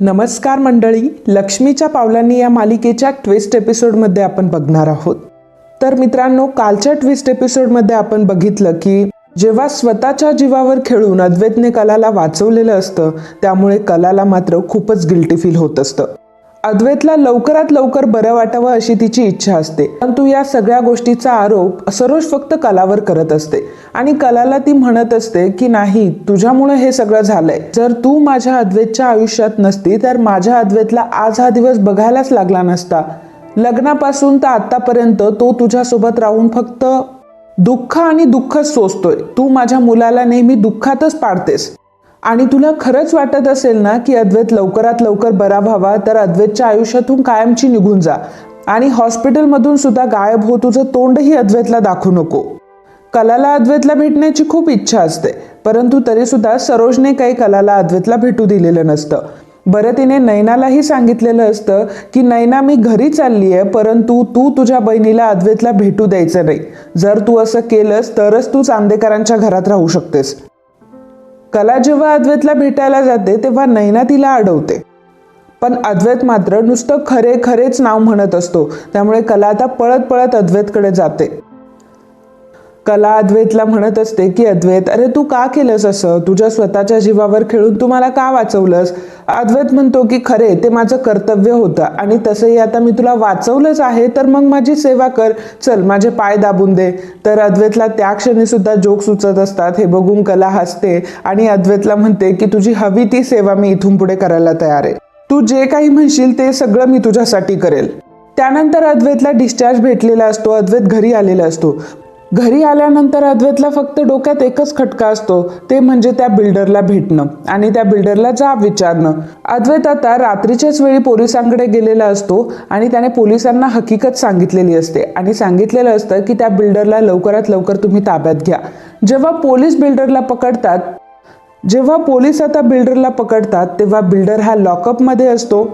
नमस्कार मंडळी लक्ष्मीच्या पावलांनी या मालिकेच्या ट्विस्ट एपिसोडमध्ये आपण बघणार आहोत. तर मित्रांनो कालच्या ट्विस्ट एपिसोडमध्ये आपण बघितलं की जेव्हा स्वतःच्या जीवावर खेळून अद्वैतने कलाला वाचवलेलं असतं त्यामुळे कलाला मात्र खूपच गिल्टी फील होत असतं. अद्वैतला लवकरात लवकर बरं वाटावं अशी तिची इच्छा असते. परंतु या सगळ्या गोष्टीचा आरोप सरोज फक्त कलावर करत असते. आणि कलाला ती म्हणत असते की नाही तुझ्यामुळे हे सगळं झालंय. जर तू माझ्या अद्वैतच्या आयुष्यात नसती तर माझ्या अद्वैतला आज हा दिवस बघायलाच लागला नसता. लग्नापासून तर आतापर्यंत तो तुझ्यासोबत राहून फक्त दुःख आणि दुःखच सोसतोय. तू माझ्या मुलाला नेहमी दुःखातच पाडतेस. आणि तुला खरंच वाटत असेल ना की अद्वैत लवकरात लवकर बरा व्हावा तर अद्वैतच्या आयुष्यातून कायमची निघून जा. आणि हॉस्पिटलमधून सुद्धा गायब हो तुझं तोंडही अद्वैतला दाखवू नको. कलाला अद्वैतला भेटण्याची खूप इच्छा असते परंतु तरीसुद्धा सरोजने काही कलाला अद्वैतला भेटू दिलेलं नसतं. बरं तिने नैनालाही सांगितलेलं असतं की नैना मी घरी चालली आहे परंतु तू तुझ्या बहिणीला अद्वैतला भेटू द्यायचं नाही. जर तू असं केलंस तरच तू चांदेकरांच्या घरात राहू शकतेस. कला जेव्हा अद्वैतला भेटायला जाते तेव्हा नैना तिला अडवते. पण अद्वैत मात्र नुसतं खरे खरेच नाव म्हणत असतो. त्यामुळे कला आता पळत पळत अद्वैतकडे जाते. कला अद्वैतला म्हणत असते की अद्वैत अरे तू का केलंस असं? तुझ्या स्वतःच्या जीवावर खेळून तू मला का वाचवलंस? अद्वैत म्हणतो की खरे ते माझं कर्तव्य होतं. आणि तसंही आता मी तुला वाचवलंच आहे तर मग माझी सेवा कर. चल माझे पाय दाबून दे. तर अद्वैतला त्या क्षणी सुद्धा जोक सुचत असतात. हे बघून कला हसते आणि अद्वैतला म्हणते की तुझी हवी ती सेवा मी इथून पुढे करायला तयार आहे. तू जे काही म्हणशील ते सगळं मी तुझ्यासाठी करेल. त्यानंतर अद्वैतला डिस्चार्ज भेटलेला असतो. अद्वैत घरी आलेला असतो. घरी आल्यानंतर अद्वैतला फक्त डोक्यात एकच खटका असतो ते म्हणजे त्या बिल्डरला भेटणं आणि त्या बिल्डरला जाब विचारणं. अद्वैत आता रात्रीच्याच वेळी पोलिसांकडे गेलेला असतो आणि त्याने पोलिसांना हकीकत सांगितलेली असते आणि सांगितलेलं असतं की त्या बिल्डरला लवकरात लवकर तुम्ही ताब्यात घ्या. जेव्हा पोलीस बिल्डरला पकडतात जेव्हा पोलीस आता बिल्डरला पकडतात तेव्हा बिल्डर हा लॉकअपमध्ये असतो.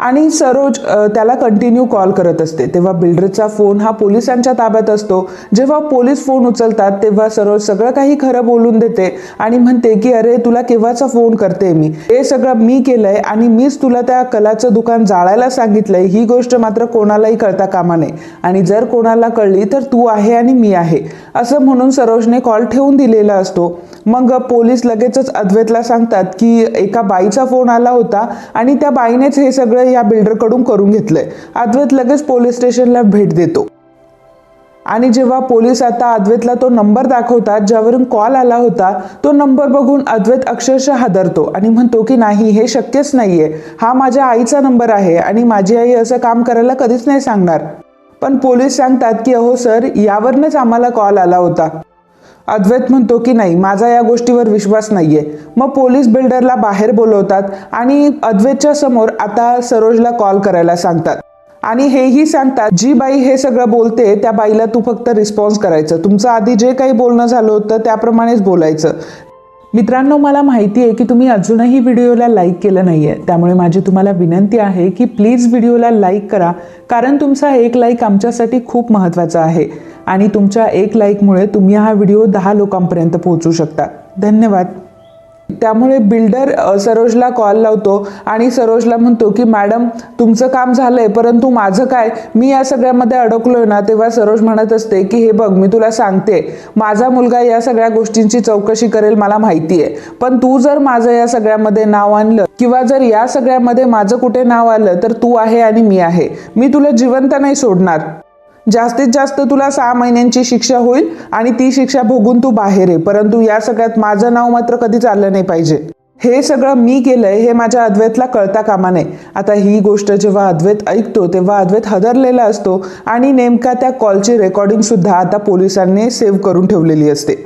आणि सरोज त्याला कंटिन्यू कॉल करत असते. तेव्हा बिल्डरचा फोन हा पोलिसांच्या ताब्यात असतो. जेव्हा पोलीस फोन उचलतात तेव्हा सरोज सगळं काही खरं बोलून देते आणि म्हणते की अरे तुला केव्हाचा फोन करते मी? हे सगळं मी केलंय आणि मीच तुला त्या कलाचं दुकान जाळायला सांगितलंय. ही गोष्ट मात्र कोणालाही कळता कामा नये. आणि जर कोणाला कळली तर तू आहे आणि मी आहे. असं म्हणून सरोजने कॉल ठेवून दिलेला असतो. मग पोलीस लगेचच अद्वैतला सांगतात की एका बाईचा फोन आला होता आणि त्या बाईनेच हे सगळं या बिल्डरकडून करून घेतलंय. अद्वैत लगेच पोलीस स्टेशनला भेट देतो. आणि जेव्हा पोलीस आता अद्वैतला तो नंबर दाखवतात ज्यावरून कॉल आला होता तो नंबर बघून अद्वैत अक्षरशः हादरतो आणि म्हणतो की नाही हे शक्यच नाहीये. हा माझ्या आईचा नंबर आहे आणि माझी आई असं काम करायला कधीच नाही सांगणार. पण पोलीस सांगतात की अहो सर यावरनच आम्हाला कॉल आला होता. अद्वैत म्हणतो की नाही माझा या गोष्टीवर विश्वास नाहीये. मग पोलीस बिल्डरला बाहेर बोलवतात आणि अद्वैतच्या समोर आता सरोजला कॉल करायला सांगतात. आणि हेही सांगतात जी बाई हे सगळं बोलते त्या बाईला तू फक्त रिस्पॉन्स करायचं. तुमचं आधी जे काही बोलणं झालं होतं त्याप्रमाणेच बोलायचं. मित्रांनो मला माहिती आहे की तुम्ही अजूनही व्हिडिओला लाईक केलं नाही आहे त्यामुळे माझी तुम्हाला विनंती आहे की प्लीज व्हिडिओला लाईक करा कारण तुमचा एक लाईक आमच्यासाठी खूप महत्त्वाचा आहे. आणि तुमच्या एक लाईकमुळे तुम्ही हा व्हिडिओ दहा लोकांपर्यंत पोहोचू शकता. धन्यवाद. त्यामुळे बिल्डर सरोजला कॉल लावतो आणि सरोजला म्हणतो की मॅडम तुमचं काम झालंय परंतु माझं काय? मी या सगळ्यामध्ये अडकलोय ना तेव्हा सरोज म्हणत असते की हे बघ मी तुला सांगते माझा मुलगा या सगळ्या गोष्टींची चौकशी करेल मला माहिती आहे. पण तू जर माझं या सगळ्यामध्ये नाव आणलं किंवा जर या सगळ्यामध्ये माझं कुठे नाव आलं तर तू आहे आणि मी आहे. मी तुला जिवंत नाही सोडणार. जास्तीत जास्त तुला सहा महिन्यांची शिक्षा होईल आणि ती शिक्षा भोगून तू बाहेर आहे परंतु या सगळ्यात माझं नाव मात्र कधीच आलं नाही पाहिजे. हे सगळं मी केलंय हे माझ्या अद्वैतला कळता कामा नये. आता ही गोष्ट जेव्हा अद्वैत ऐकतो तेव्हा अद्वैत हदरलेला असतो आणि नेमका त्या कॉलची रेकॉर्डिंग सुद्धा आता पोलिसांनी सेव्ह करून ठेवलेली असते.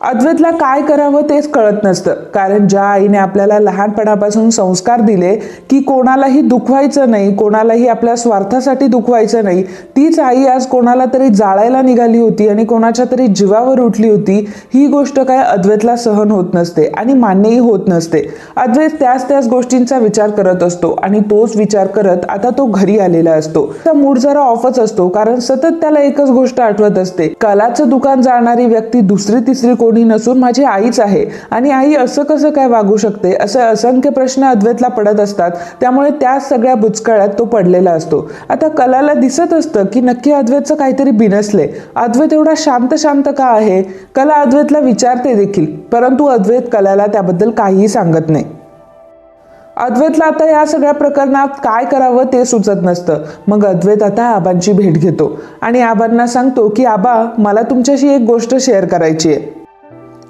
अद्वैतला काय करावं तेच कळत नसतं. कारण ज्या आईने आपल्याला लहानपणापासून संस्कार दिले की कोणालाही दुखवायचं नाही कोणालाही आपल्या स्वार्थासाठी दुखवायचं नाही तीच आई आज कोणाला तरी जाळायला निघाली होती आणि कोणाच्या तरी जीवावर उठली होती ही गोष्ट काय अद्वैतला सहन होत नसते आणि मान्यही होत नसते. अद्वैत त्याच त्याच गोष्टींचा विचार करत असतो आणि तोच विचार करत आता तो घरी आलेला असतो. त्याचा मूड जरा ऑफच असतो कारण सतत त्याला एकच गोष्ट आठवत असते. कलाचं दुकान जाणारी व्यक्ती दुसरी तिसरी कोणी नसून माझी आईच आहे. आणि आई असं कसं काय वागू शकते? असे असंख्य प्रश्न अद्वैतला पडत असतात. त्यामुळे त्या सगळ्या बुचकळ्यात तो पडलेला असतो. आता कलाला दिसत असतं की नक्की अद्वैतचं काहीतरी बिनसले. अद्वैत एवढा शांत शांत का आहे? कला अद्वैतला विचारते देखील. परंतु अद्वैत कलाला त्याबद्दल काहीही सांगत नाही. अद्वैतला आता या सगळ्या प्रकरणात काय करावं ते सुचत नसतं. मग अद्वैत आता आबांची भेट घेतो. आणि आबांना सांगतो की आबा मला तुमच्याशी एक गोष्ट शेअर करायची आहे.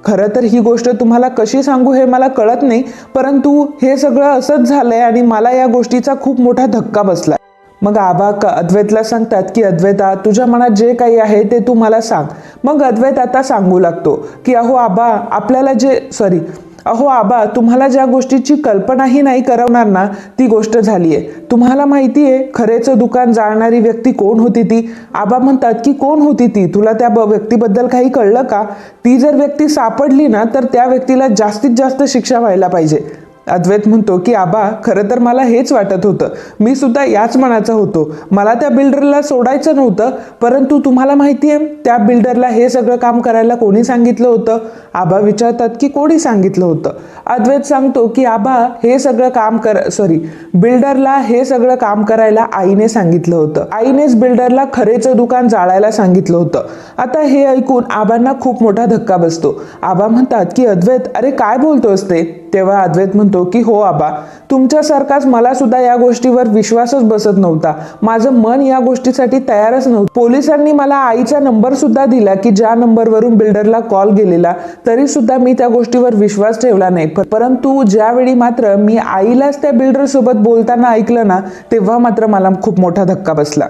खरं तर ही गोष्ट तुम्हाला कशी सांगू हे मला कळत नाही परंतु हे सगळं असंच झालंय आणि मला या गोष्टीचा खूप मोठा धक्का बसला मग आबा का अद्वैतला सांगतात की अद्वैता तुझ्या मनात जे काही आहे ते तू मला सांग. मग अद्वैत आता सांगू लागतो की अहो आबा आपल्याला जे सॉरी अहो आबा तुम्हाला ज्या गोष्टीची कल्पनाही नाही करवणार ना ती गोष्ट झाली आहे तुम्हाला माहिती आहे खरेचं दुकान जाळणारी व्यक्ती कोण होती ती? आबा म्हणतात की कोण होती ती? तुला त्या ब- व्यक्तीबद्दल काही कळलं का? ती जर व्यक्ती सापडली ना तर त्या व्यक्तीला जास्तीत जास्त शिक्षा व्हायला पाहिजे. अद्वैत म्हणतो की आबा खरं तर मला हेच वाटत होतं. मी सुद्धा याच मनाचा होतो. मला त्या बिल्डरला सोडायचं नव्हतं परंतु तुम्हाला माहिती आहे त्या बिल्डरला हे सगळं काम करायला कोणी सांगितलं होतं? आबा विचारतात की कोणी सांगितलं होतं? अद्वैत सांगतो की आबा हे सगळं काम कर सॉरी बिल्डरला हे सगळं काम करायला आईने सांगितलं होतं. आईनेच बिल्डरला खरेचं दुकान जाळायला सांगितलं होतं. आता हे ऐकून आबांना खूप मोठा धक्का बसतो. आबा म्हणतात की अद्वैत अरे काय बोलतोस ते? तेव्हा अद्वैत म्हणतो की हो आबा तुमच्यासारखाच मला सुद्धा या गोष्टीवर विश्वासच बसत नव्हता. माझं मन या गोष्टीसाठी तयारच नव्हतं. पोलिसांनी मला आईचा नंबर सुद्धा दिला की ज्या नंबरवरून बिल्डरला कॉल गेलेला तरी सुद्धा मी त्या गोष्टीवर विश्वास ठेवला नाही. परंतु ज्यावेळी मात्र मी आईलाच त्या बिल्डर सोबत बोलताना ऐकलं ना तेव्हा मात्र मला खूप मोठा धक्का बसला.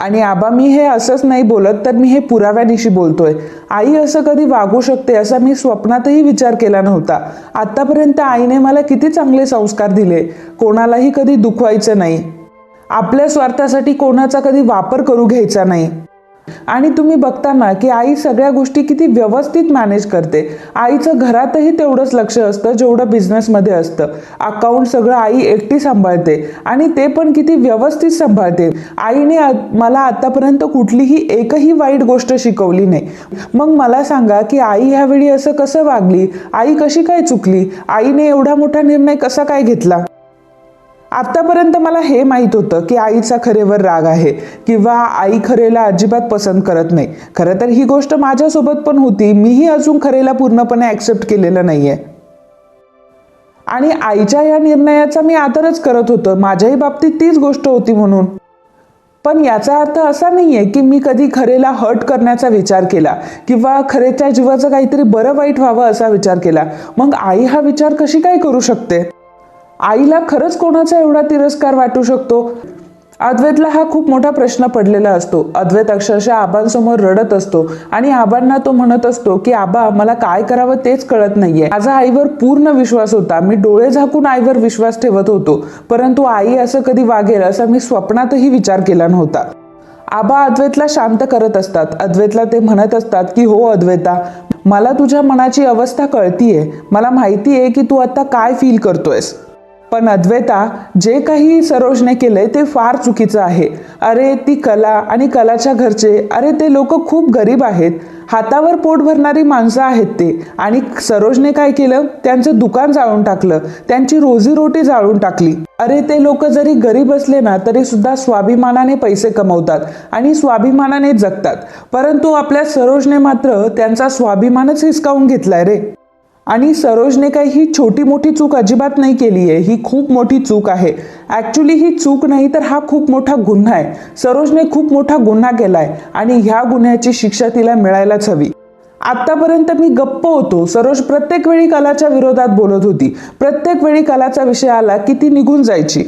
आणि आबा मी हे असंच नाही बोलत तर मी हे पुराव्यानिशी बोलतोय. आई असं कधी वागू शकते असा मी स्वप्नातही विचार केला नव्हता. आत्तापर्यंत आईने मला किती चांगले संस्कार दिले कोणालाही कधी दुखवायचं नाही. आपल्या स्वार्थासाठी कोणाचा कधी वापर करू घ्यायचा नाही. आणि तुम्ही बघता ना की आई सगळ्या गोष्टी किती व्यवस्थित मॅनेज करते. आईचं घरातही तेवढंच लक्ष असतं जेवढं बिझनेसमध्ये असतं. अकाउंट सगळं आई एकटी सांभाळते आणि ते पण किती व्यवस्थित सांभाळते. आईने मला आतापर्यंत कुठलीही एकही वाईट गोष्ट शिकवली नाही. मग मला सांगा की आई ह्यावेळी असं कसं वागली? आई कशी काय चुकली? आईने एवढा मोठा निर्णय कसा काय घेतला? आत्तापर्यंत मला हे माहीत होतं की आईचा खरेवर राग आहे किंवा आई खरेला अजिबात पसंत करत नाही. खरं तर ही गोष्ट माझ्यासोबत पण होती. मीही अजून खरेला पूर्णपणे ॲक्सेप्ट केलेलं नाही आहे आणि आईच्या या निर्णयाचा मी आदरच करत होतो. माझ्याही बाबतीत तीच गोष्ट होती म्हणून. पण याचा अर्थ असा नाही आहे की मी कधी खरेला हर्ट करण्याचा विचार केला किंवा खरेच्या जीवाचं काहीतरी बरं वाईट व्हावं असा विचार केला. मग आई हा विचार कशी काय करू शकते? आईला खरंच कोणाचा एवढा तिरस्कार वाटू शकतो? अद्वैतला हा खूप मोठा प्रश्न पडलेला असतो. अद्वैत अक्षरशः आबांसमोर रडत असतो आणि आबांना तो म्हणत असतो की आबा मला काय करावं तेच कळत नाहीये. माझा आईवर पूर्ण विश्वास होता. मी डोळे झाकून आईवर विश्वास ठेवत होतो. परंतु आई असं कधी वागेल असा मी स्वप्नातही विचार केला नव्हता. आबा अद्वैतला शांत करत असतात. अद्वैतला ते म्हणत असतात की हो अद्वैता मला तुझ्या मनाची अवस्था कळतीये. मला माहिती आहे की तू आता काय फील करतोयस. पण अद्वैता जे काही सरोजने केलंय ते फार चुकीचं आहे. अरे ती कला आणि कलाच्या घरचे अरे ते लोक खूप गरीब आहेत. हातावर पोट भरणारी माणसं आहेत ते. आणि सरोजने काय केलं? त्यांचं दुकान जाळून टाकलं. त्यांची रोजीरोटी जाळून टाकली. अरे ते लोक जरी गरीब असले ना तरी सुद्धा स्वाभिमानाने पैसे कमवतात आणि स्वाभिमानाने जगतात. परंतु आपल्या सरोजने मात्र त्यांचा स्वाभिमानच हिसकावून घेतलाय रे. आणि सरोजने काही ही छोटी मोठी चूक अजिबात नाही केली आहे. ही खूप मोठी चूक आहे. ॲक्च्युली ही चूक नाही तर हा खूप मोठा गुन्हा आहे. सरोजने खूप मोठा गुन्हा केला आहे आणि ह्या गुन्ह्याची शिक्षा तिला मिळायलाच हवी. आतापर्यंत मी गप्प होतो. सरोज प्रत्येक वेळी कलाच्या विरोधात बोलत होती. प्रत्येक वेळी कलाचा विषय आला की ती निघून जायची.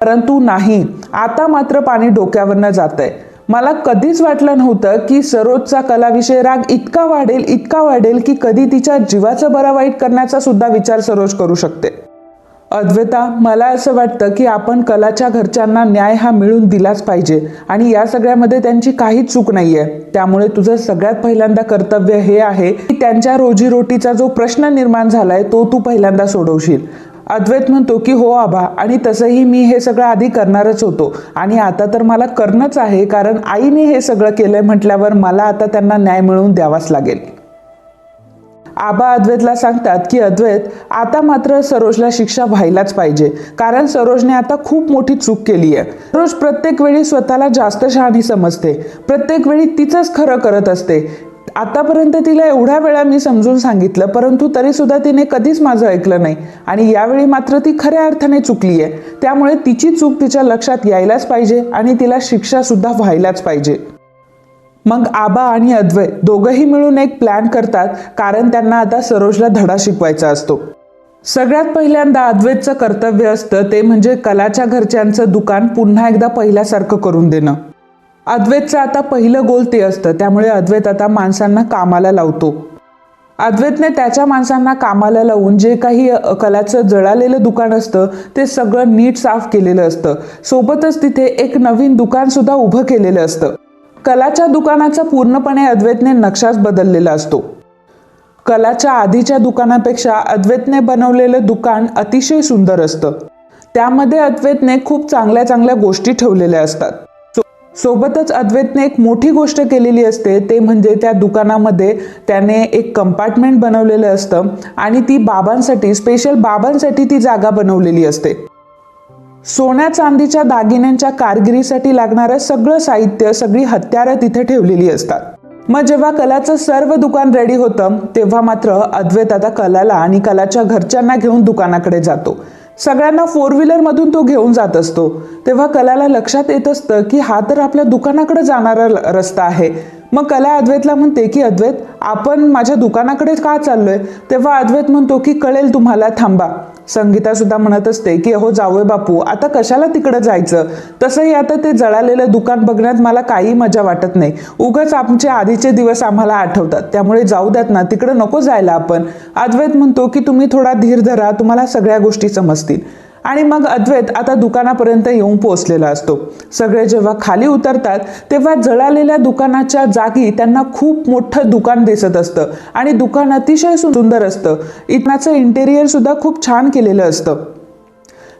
परंतु नाही. आता मात्र पाणी डोक्यावरनं जात आहे मला कधीच वाटलं नव्हतं की सरोजचा कलाविषय राग इतका वाढेल इतका वाढेल की कधी तिच्या जीवाचं बरा वाईट करण्याचा सुद्धा विचार सरोज करू शकते. अद्वैता मला असं वाटतं की आपण कलाच्या घरच्यांना न्याय हा मिळून दिलाच पाहिजे आणि या सगळ्यामध्ये त्यांची काहीच चूक नाहीये. त्यामुळे तुझं सगळ्यात पहिल्यांदा कर्तव्य हे आहे की त्यांच्या रोजीरोटीचा जो प्रश्न निर्माण झालाय तो तू पहिल्यांदा सोडवशील. अद्वैत म्हणतो की हो आबा आणि तसंही मी हे सगळं आधी करणारच होतो. आणि आता तर मला करणंच आहे कारण आईने हे सगळं केलंय म्हटल्यावर मला आता त्यांना न्याय मिळवून द्यावाच लागेल. आबा अद्वैतला सांगतात की अद्वैत आता मात्र सरोजला शिक्षा व्हायलाच पाहिजे कारण सरोजने आता खूप मोठी चूक केली आहे. सरोज प्रत्येक वेळी स्वतःला जास्त शहाणी समजते. प्रत्येक वेळी तिचंच खरं करत असते. आतापर्यंत तिला एवढ्या वेळा मी समजून सांगितलं परंतु तरीसुद्धा तिने कधीच माझं ऐकलं नाही. आणि यावेळी मात्र ती खऱ्या अर्थाने चुकली आहे. त्यामुळे तिची चूक तिच्या लक्षात यायलाच पाहिजे आणि तिला शिक्षासुद्धा व्हायलाच पाहिजे. मग आबा आणि अद्वय दोघंही मिळून एक प्लॅन करतात कारण त्यांना आता सरोजला धडा शिकवायचा असतो. सगळ्यात पहिल्यांदा अद्वैतचं कर्तव्य असतं ते म्हणजे कलाच्या घरच्यांचं दुकान पुन्हा एकदा पहिल्यासारखं करून देणं. अद्वैतचं आता पहिलं गोल ते असतं. त्यामुळे अद्वैत आता माणसांना कामाला लावतो. अद्वैतने त्याच्या माणसांना कामाला लावून जे काही कलाचं जळालेलं दुकान असतं ते सगळं नीट साफ केलेलं असतं. सोबतच तिथे एक नवीन दुकान सुद्धा उभं केलेलं असतं. कलाच्या दुकानाचा पूर्णपणे अद्वैतने नक्षाच बदललेला असतो. कलाच्या आधीच्या दुकानापेक्षा अद्वैतने बनवलेलं दुकान अतिशय सुंदर असतं. त्यामध्ये अद्वैतने खूप चांगल्या चांगल्या गोष्टी ठेवलेल्या असतात. सोबतच अद्वैतने एक मोठी गोष्ट केलेली असते ते म्हणजे त्या दुकानामध्ये त्याने एक कंपार्टमेंट बनवलेलं असतं आणि ती बाबांसाठी स्पेशल बाबांसाठी ती जागा बनवलेली असते. सोन्या चांदीच्या दागिन्यांच्या कारगिरीसाठी लागणारं सगळं साहित्य सगळी हत्यारं तिथे ठेवलेली असतात. मग जेव्हा कलाचं सर्व दुकान रेडी होतं तेव्हा मात्र अद्वैत आता कलाला आणि कलाच्या घरच्यांना घेऊन दुकानाकडे जातो. सगळ्यांना फोर व्हीलरमधून तो घेऊन जात असतो. तेव्हा कलाला लक्षात येत असतं की हा तर आपल्या दुकानाकडे जाणारा रस्ता आहे. मग कला अद्वैतला म्हणते की अद्वैत आपण माझ्या दुकानाकडे का चाललोय? तेव्हा अद्वैत म्हणतो की कळेल तुम्हाला थांबा. संगीता सुद्धा म्हणत असते की अहो जावय बापू आता कशाला तिकडं जायचं? तसंही आता ते जळालेलं दुकान बघण्यात मला काही मजा वाटत नाही. उगाच आमचे आधीचे दिवस आम्हाला आठवतात. त्यामुळे जाऊ द्यात ना तिकडं नको जायला आपण. अद्वैत म्हणतो की तुम्ही थोडा धीर धरा तुम्हाला सगळ्या गोष्टी समजतील. आणि मग अद्वैत आता दुकानापर्यंत येऊन पोहोचलेला असतो. सगळे जेव्हा खाली उतरतात तेव्हा जळालेल्या दुकानाच्या जागी त्यांना खूप मोठं दुकान दिसत असतं आणि दुकान अतिशय सुंदर असतं. इथनाचं इंटेरियर सुद्धा खूप छान केलेलं असतं.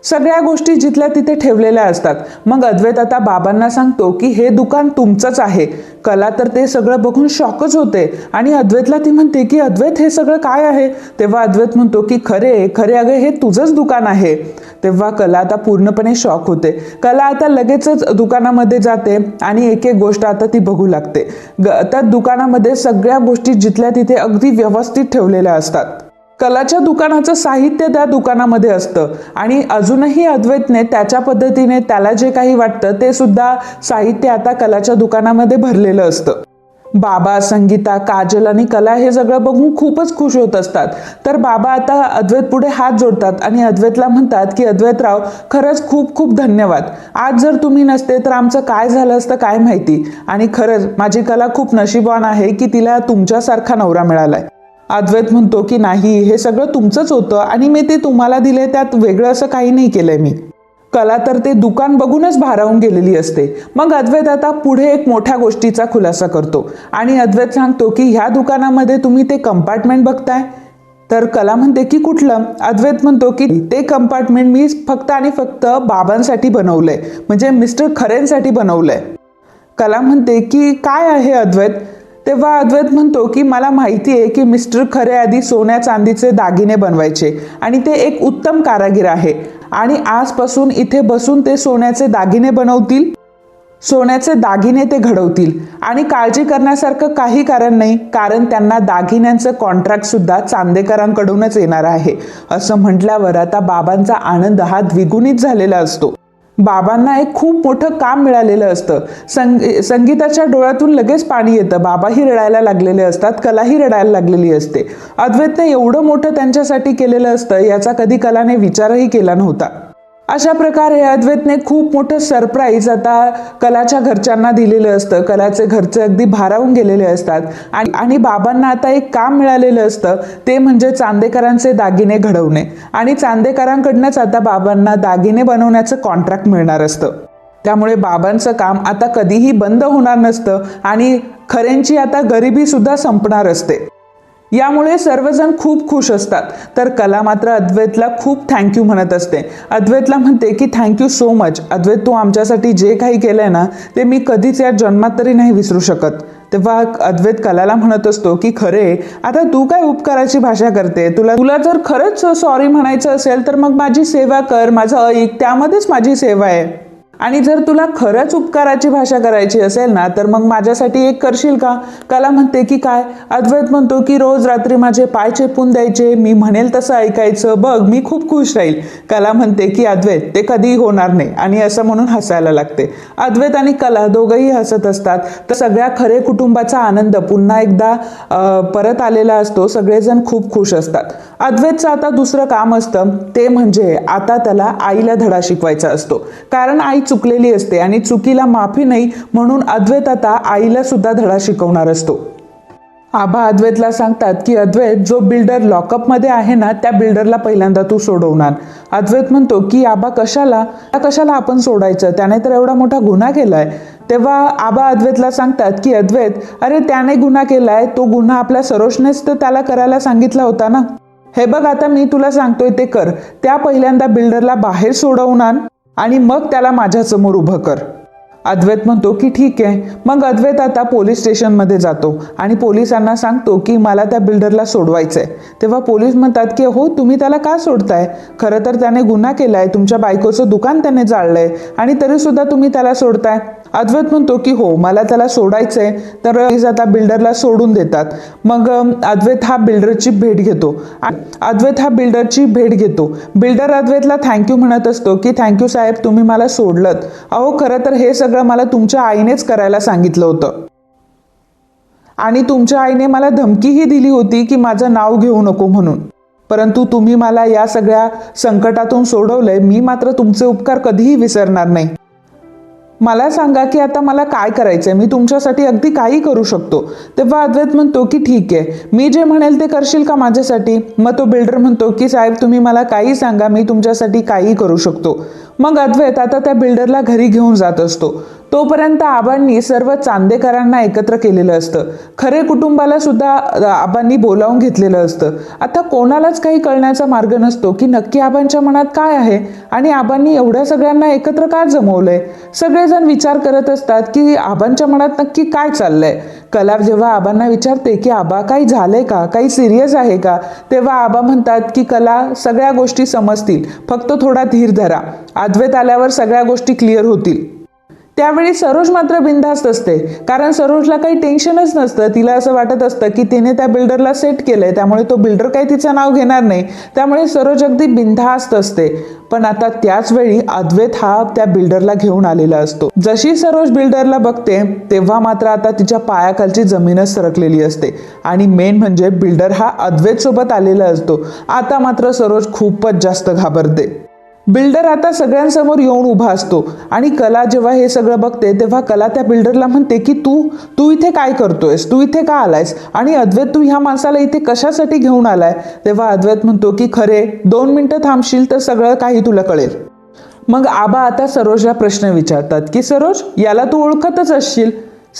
सगळ्या गोष्टी जिथल्या तिथे ठेवलेल्या असतात. मग अद्वैत आता बाबांना सांगतो की हे दुकान तुमचंच आहे. कला तर ते सगळं बघून शॉकच होते. आणि अद्वैतला ती म्हणते की अद्वैत हे सगळं काय आहे? तेव्हा अद्वैत म्हणतो की खरे खरे अगं हे तुझंच दुकान आहे. तेव्हा कला आता पूर्णपणे शॉक होते. कला आता लगेचच दुकानामध्ये जाते आणि एक एक गोष्ट आता ती बघू लागते. ग- त्या दुकानामध्ये सगळ्या गोष्टी जिथल्या तिथे अगदी व्यवस्थित ठेवलेल्या असतात. कलाच्या दुकानाचं साहित्य त्या दुकानामध्ये असतं. आणि अजूनही अद्वैतने त्याच्या पद्धतीने त्याला जे काही वाटतं ते सुद्धा साहित्य आता कलाच्या दुकानामध्ये भरलेलं असतं. बाबा संगीता काजल आणि कला हे सगळं बघून खूपच खुश होत असतात. तर बाबा आता अद्वैत पुढे हात जोडतात आणि अद्वैतला म्हणतात की अद्वैतराव खरंच खूप खूप धन्यवाद. आज जर तुम्ही नसते तर आमचं काय झालं असतं काय माहिती? आणि खरंच माझी कला खूप नशीबवान आहे की तिला तुमच्यासारखा नवरा मिळालाय. अद्वैत म्हणतो की नाही हे सगळं तुमचंच होतं आणि मी ते तुम्हाला दिले त्यात वेगळं असं काही नाही केलंय मी. कला तर ते दुकान बघूनच भारावून गेलेली असते. मग अद्वैत आता पुढे एक मोठ्या गोष्टीचा खुलासा करतो. आणि अद्वैत सांगतो की ह्या दुकानामध्ये तुम्ही ते कंपार्टमेंट बघताय. तर कला म्हणते की कुठलं? अद्वैत म्हणतो की ते कंपार्टमेंट मी फक्त आणि फक्त बाबांसाठी बनवलंय. म्हणजे मिस्टर खरेंसाठी बनवलंय. कला म्हणते की काय आहे अद्वैत? तेव्हा अद्वैत म्हणतो की मला माहिती आहे की मिस्टर खरे आधी सोन्या चांदीचे दागिने बनवायचे आणि ते एक उत्तम कारागीर आहे. आणि आजपासून इथे बसून ते सोन्याचे दागिने बनवतील. सोन्याचे दागिने ते घडवतील. आणि काळजी करण्यासारखं काही कारण नाही कारण त्यांना दागिन्यांचं कॉन्ट्रॅक्ट सुद्धा चांदेकरांकडूनच येणार आहे. असं म्हटल्यावर आता बाबांचा आनंद हा द्विगुणित झालेला असतो. बाबांना एक खूप मोठं काम मिळालेलं असतं. संग संगीताच्या डोळ्यातून लगेच पाणी येतं. बाबाही रडायला लागलेले असतात. कलाही रडायला लागलेली असते. अद्वैतने एवढं मोठं त्यांच्यासाठी केलेलं असतं याचा कधी कलाने विचारही केला नव्हता. अशा प्रकारे अद्वैतने खूप मोठं सरप्राईज आता कलाच्या घरच्यांना दिलेलं असतं. कलाचे घरचे अगदी भारावून गेलेले असतात. आणि आणि बाबांना आता एक काम मिळालेलं असतं. ते म्हणजे चांदेकरांचे दागिने घडवणे. आणि चांदेकरांकडनंच आता बाबांना दागिने बनवण्याचं कॉन्ट्रॅक्ट मिळणार असतं. त्यामुळे बाबांचं काम आता कधीही बंद होणार नसतं. आणि खऱ्यांची आता गरिबी सुद्धा संपणार असते. यामुळे सर्वजण खूप खुश असतात. तर कला मात्र अद्वैतला खूप थँक्यू म्हणत असते. अद्वैतला म्हणते की thank you so much Advait तू आमच्यासाठी जे काही केलं आहे ना ते मी कधीच या जन्मात तरी नाही विसरू शकत. तेव्हा अद्वैत कलाला म्हणत असतो की खरे आता तू काय उपकाराची भाषा करते? तुला तुला जर खरंच सॉरी म्हणायचं असेल तर मग माझी सेवा कर. माझं ऐक. त्यामध्येच माझी सेवा आहे. आणि जर तुला खरंच उपकाराची भाषा करायची असेल ना तर मग माझ्यासाठी एक करशील का? कला म्हणते की काय? अद्वैत म्हणतो की रोज रात्री माझे पाय चेपून द्यायचे मी म्हणेल तसं ऐकायचं बघ मी खूप खुश राहील. कला म्हणते की अद्वैत ते कधीही होणार नाही. आणि असं म्हणून हसायला लागते. अद्वैत आणि कला दोघंही हसत असतात. तर सगळ्या खरे कुटुंबाचा आनंद पुन्हा एकदा परत आलेला असतो. सगळेजण खूप खुश असतात. अद्वैतचं आता दुसरं काम असतं ते म्हणजे आता त्याला आईला धडा शिकवायचा असतो. कारण आई चुकलेली असते आणि चुकीला माफी नाही म्हणून अद्वैत आता आईला सुद्धा धडा शिकवणार असतो. आबा अद्वैतला सांगतात की अद्वैत जो बिल्डर लॉकअपमध्ये आहे ना त्या बिल्डरला पहिल्यांदा तू सोडवणार. अद्वैत म्हणतो की आबा कशाला? त्या कशाला आपण सोडायचं? त्याने तर एवढा मोठा गुन्हा केलाय. तेव्हा आबा अद्वैतला सांगतात की अद्वैत अरे त्याने गुन्हा केलाय. तो गुन्हा आपल्या सरोजनेच तर त्याला करायला सांगितला होता ना. हे बघ आता मी तुला सांगतोय ते कर. त्या पहिल्यांदा बिल्डरला बाहेर सोडवणार. आणि मग त्याला माझ्यासमोर उभं कर. अद्वैत म्हणतो की ठीक आहे. मग अद्वैत आता पोलीस स्टेशनमध्ये जातो आणि पोलिसांना सांगतो की मला त्या बिल्डरला सोडवायचं आहे तेव्हा पोलीस म्हणतात की हो तुम्ही त्याला का सोडताय? खरं तर त्याने गुन्हा केला आहे तुमच्या बायकोचं दुकान त्याने जाळलं आहे आणि तरीसुद्धा तुम्ही त्याला सोडताय. अद्वैत म्हणतो की हो मला त्याला सोडायचंय तर आता बिल्डरला सोडून देतात. मग अद्वैत हा बिल्डरची भेट घेतो. अद्वैत हा बिल्डरची भेट घेतो. बिल्डर अद्वैतला थँक्यू म्हणत असतो की थँक्यू साहेब तुम्ही मला सोडलत. अहो खरं तर हे सगळं मला तुमच्या आईनेच करायला सांगितलं होतं. आणि तुमच्या आईने मला धमकीही दिली होती की माझं नाव घेऊ नको म्हणून. परंतु तुम्ही मला या सगळ्या संकटातून सोडवलंय. मी मात्र तुमचे उपकार कधीही विसरणार नाही. मला सांगा की आता मला काय करायचंय? मी तुमच्यासाठी अगदी काही करू शकतो. तेव्हा अद्वैत म्हणतो की ठीक आहे. मी जे म्हणेल ते करशील का माझ्यासाठी? मग तो बिल्डर म्हणतो की साहेब तुम्ही मला काही सांगा मी तुमच्यासाठी काही करू शकतो. मग अद्वैत आता त्या बिल्डरला घरी घेऊन जात असतो. तोपर्यंत आबांनी सर्व चांदेकरांना एकत्र केलेलं असतं. खरे कुटुंबाला सुद्धा आबांनी बोलावून घेतलेलं असतं. आता कोणालाच काही कळण्याचा मार्ग नसतो की नक्की आबांच्या मनात काय आहे? आणि आबांनी एवढ्या सगळ्यांना एकत्र का जमवलंय? जण विचार करत असतात की आबांच्या मनात नक्की काय चाललंय? कला जेव्हा आबांना विचारते की आबा काही झालंय का? काही सिरियस आहे का? तेव्हा आबा म्हणतात की कला सगळ्या गोष्टी समजतील. फक्त थोडा धीर धरा. अद्वैत आल्यावर सगळ्या गोष्टी क्लिअर होतील. त्यावेळी सरोज मात्र बिंधास्त असते. कारण सरोजला काही टेन्शनच नसतं. तिला असं वाटत असतं की तिने त्या बिल्डरला सेट केलंय. त्यामुळे तो बिल्डर काही तिचं नाव घेणार नाही. त्यामुळे सरोज अगदी बिंधास्त असते. पण आता त्याच वेळी अद्वैत हा त्या बिल्डरला घेऊन आलेला असतो. जशी सरोज बिल्डरला बघते तेव्हा मात्र आता तिच्या पायाखालची जमीनच सरकलेली असते. आणि मेन म्हणजे बिल्डर हा अद्वैत सोबत आलेला असतो. आता मात्र सरोज खूपच जास्त घाबरते. बिल्डर आता सगळ्यांसमोर येऊन उभा असतो. आणि कला जेव्हा हे सगळं बघते तेव्हा कला त्या बिल्डरला म्हणते की तू तू इथे काय करतोयस? तू इथे का आलायस? आणि अद्वैत तू ह्या माणसाला इथे कशासाठी घेऊन आलाय? तेव्हा अद्वैत म्हणतो की खरे दोन मिनटं थांबशील तर सगळं काही तुला कळेल. मग आबा आता सरोजला प्रश्न विचारतात की सरोज याला तू ओळखतच असशील?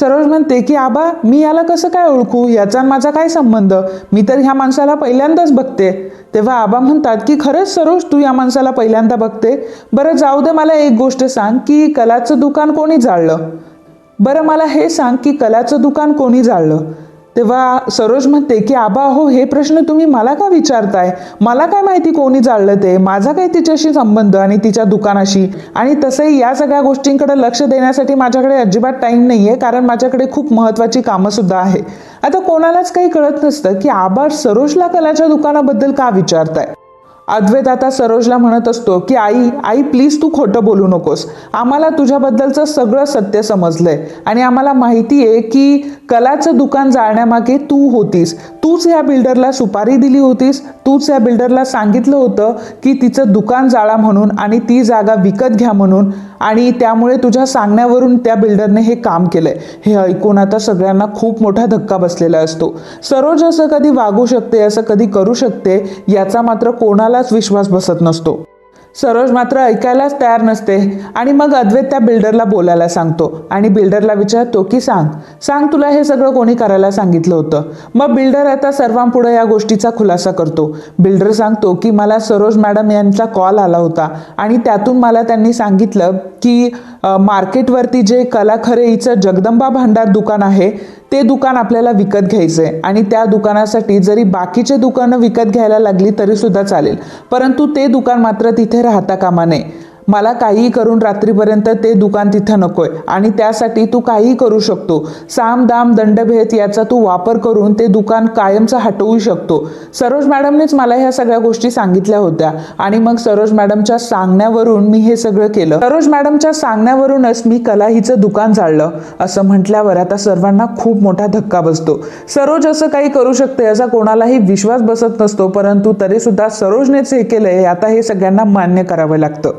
सरोज म्हणते की आबा मी याला कसं काय ओळखू? याचा आणि माझा काय संबंध? मी तर ह्या माणसाला पहिल्यांदाच बघते. तेव्हा आबा म्हणतात की खरंच सरोज तू या माणसाला पहिल्यांदा बघते? बरं जाऊ दे मला एक गोष्ट सांग की कलाचं दुकान कोणी जाळलं? बरं मला हे सांग की कलाचं दुकान कोणी जाळलं? तेव्हा सरोज म्हणते की आबा हो हे प्रश्न तुम्ही मला का विचारताय? मला काय माहिती कोणी जाळलं ते? माझा काय तिच्याशी संबंध आणि तिच्या दुकानाशी? आणि तसंही या सगळ्या गोष्टींकडे लक्ष देण्यासाठी माझ्याकडे अजिबात टाईम नाही आहे कारण माझ्याकडे खूप महत्त्वाची कामंसुद्धा आहे. आता कोणालाच काही कळत नसतं की आबा सरोजला कलाच्या दुकानाबद्दल का विचारताय? अद्वैत आता सरोजला म्हणत असतो की आई आई प्लीज तू खोटं बोलू नकोस. आम्हाला तुझ्याबद्दलचं सगळं सत्य समजलंय आणि आम्हाला माहिती आहे की कलाचं दुकान जाळण्यामागे तू होतीस. तूच ह्या बिल्डरला सुपारी दिली होतीस. तूच या बिल्डरला सांगितलं होतं की तिचं दुकान जाळा म्हणून आणि ती जागा विकत घ्या म्हणून आणि त्यामुळे तुझ्या सांगण्यावरून त्या बिल्डरने हे काम केलंय. हे ऐकून आता सगळ्यांना खूप मोठा धक्का बसलेला असतो. सरोज असं कधी वागू शकते असं कधी करू शकते याचा मात्र कोणाला कोणालाच विश्वास बसत नसतो. सरोज मात्र ऐकायलाच तयार नसते आणि मग अद्वैत त्या बिल्डरला बोलायला सांगतो आणि बिल्डरला विचारतो की सांग सांग तुला हे सगळं कोणी करायला सांगितलं होतं? मग बिल्डर आता सर्वांपुढे या गोष्टीचा खुलासा करतो. बिल्डर सांगतो की मला सरोज मॅडम यांचा कॉल आला होता आणि त्यातून मला त्यांनी सांगितलं की मार्केटवरती जे कलाखरेईचं जगदंबा भांडार दुकान आहे ते दुकान आपल्याला विकत घ्यायचं आहे आणि त्या दुकानासाठी जरी बाकीचे दुकानं विकत घ्यायला लागली तरी सुद्धा चालेल. परंतु ते दुकान मात्र तिथे राहता कामा नये. मला काहीही करून रात्रीपर्यंत ते दुकान तिथं नकोय. आणि त्यासाठी तू काहीही करू शकतो. साम दाम दंडभेद याचा तू वापर करून ते दुकान कायमचं हटवू शकतो. सरोज मॅडमनेच मला ह्या सगळ्या गोष्टी सांगितल्या होत्या. आणि मग सरोज मॅडमच्या सांगण्यावरून मी हे सगळं केलं. सरोज मॅडमच्या सांगण्यावरूनच मी कला हिचं दुकान जाळलं असं म्हटल्यावर आता सर्वांना खूप मोठा धक्का बसतो. सरोज असं काही करू शकते याचा कोणालाही विश्वास बसत नसतो. परंतु तरी सुद्धा सरोजनेच हे केलंय. आता हे सगळ्यांना मान्य करावं लागतं.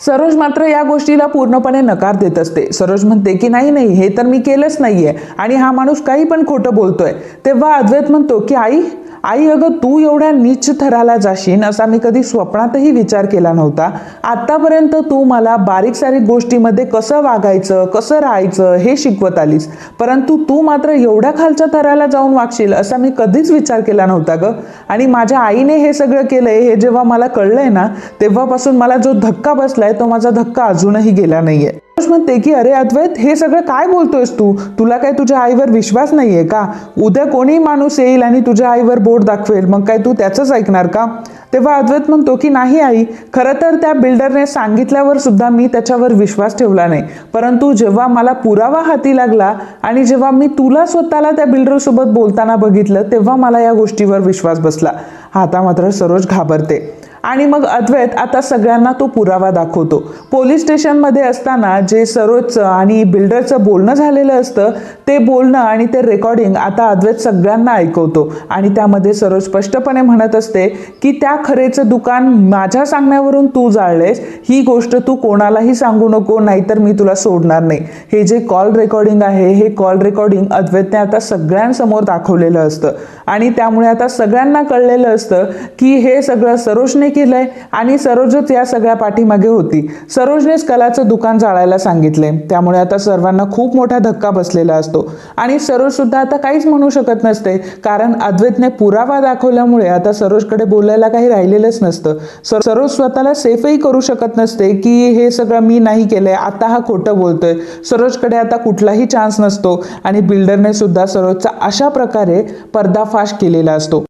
सरोज मात्र या गोष्टीला पूर्णपणे नकार देत असते. सरोज म्हणते की नाही नाही हे तर मी केलंच नाहीये आणि हा माणूस काही पण खोटं बोलतोय. तेव्हा अद्वैत म्हणतो की आई आई अगं तू एवढ्या नीच थराला जाशीन असा मी कधी स्वप्नातही विचार केला नव्हता. आत्तापर्यंत तू मला बारीक सारीक गोष्टीमध्ये कसं वागायचं कसं राहायचं हे शिकवत आलीस. परंतु तू मात्र एवढ्या खालच्या थराला जाऊन वागशील असा मी कधीच विचार केला नव्हता ग. आणि माझ्या आईने हे सगळं केलंय हे जेव्हा मला कळलंय ना तेव्हापासून मला जो धक्का बसलाय तो माझा धक्का अजूनही गेला नाहीये. म्हणते की अरे अद्वैत हे सगळं काय बोलतोयस तू? तुला काय तुझ्या आईवर विश्वास नाहीये का? उद्या कोणी माणूस येईल आणि तुझ्या आईवर बोट दाखवेल. मग काय तू त्याचंच ऐकणार का? तेव्हा अद्वैत म्हणतो की नाही आई खरं तर त्या बिल्डरने सांगितल्यावर सुद्धा मी त्याच्यावर विश्वास ठेवला नाही. परंतु जेव्हा मला पुरावा हाती लागला आणि जेव्हा मी तुला स्वतःला त्या बिल्डरसोबत बोलताना बघितलं तेव्हा मला या गोष्टीवर विश्वास बसला. आता मात्र सरोज घाबरते. आणि मग अद्वैत आता सगळ्यांना तो पुरावा दाखवतो. पोलीस स्टेशनमध्ये असताना जे सरोजचं आणि बिल्डरचं बोलणं झालेलं असतं ते बोलणं आणि ते रेकॉर्डिंग आता अद्वैत सगळ्यांना ऐकवतो. आणि त्यामध्ये सरोज स्पष्टपणे म्हणत असते की त्या खरेचं दुकान माझ्या सांगण्यावरून तू जाळलेस ही गोष्ट तू कोणालाही सांगू नको नाहीतर मी तुला सोडणार नाही. हे जे कॉल रेकॉर्डिंग आहे हे कॉल रेकॉर्डिंग अद्वैतने आता सगळ्यांसमोर दाखवलेलं असतं. आणि त्यामुळे आता सगळ्यांना कळलेलं असतं की हे सगळं सरोजने केलंय आणि सरोजच या सगळ्या पाठीमागे होती. सरोजनेच कलाचं दुकान जाळायला सांगितले त्यामुळे आता सर्वांना खूप मोठा धक्का बसलेला असतो. आणि सरोज सुद्धा आता काहीच म्हणू शकत नसते. कारण अद्वैतने पुरावा दाखवल्यामुळे आता सरोजकडे बोलायला काही राहिलेलंच नसतं. सर- सरोज स्वतःला सेफही करू शकत नसते की हे सगळं मी नाही केलंय आता हा खोटं बोलतोय. सरोजकडे आता कुठलाही चान्स नसतो. आणि बिल्डरने सुद्धा सरोजचा अशा प्रकारे पर्दाफाश केलेला असतो.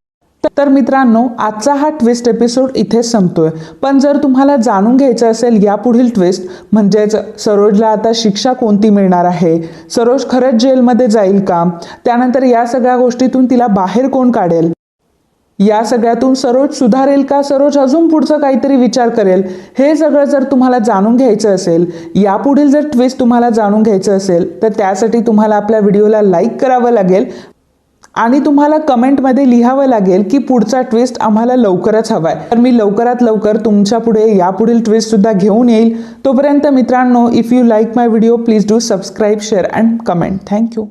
तर मित्रांनो आजचा हा ट्विस्ट एपिसोड इथे संपतोय. पण जर तुम्हाला जाणून घ्यायचं असेल यापुढील ट्विस्ट म्हणजेच सरोजला आता शिक्षा कोणती मिळणार आहे? सरोज खरंच जेलमध्ये जाईल का? त्यानंतर या सगळ्या गोष्टीतून तिला बाहेर कोण काढेल? या सगळ्यातून सरोज सुधारेल का? सरोज अजून पुढचं काहीतरी विचार करेल? हे सगळं जर तुम्हाला जाणून घ्यायचं असेल यापुढील जर ट्विस्ट तुम्हाला जाणून घ्यायचं असेल तर त्यासाठी तुम्हाला आपल्या व्हिडिओला लाईक करावं लागेल. आणि तुम्हाला कमेंटमध्ये लिहावं लागेल की पुढचा ट्विस्ट आम्हाला लवकरच हवाय. तर मी लवकरात लवकर तुमच्यापुढे यापुढील ट्विस्टसुद्धा घेऊन येईल. तोपर्यंत मित्रांनो if you like my video please do subscribe share and comment thank you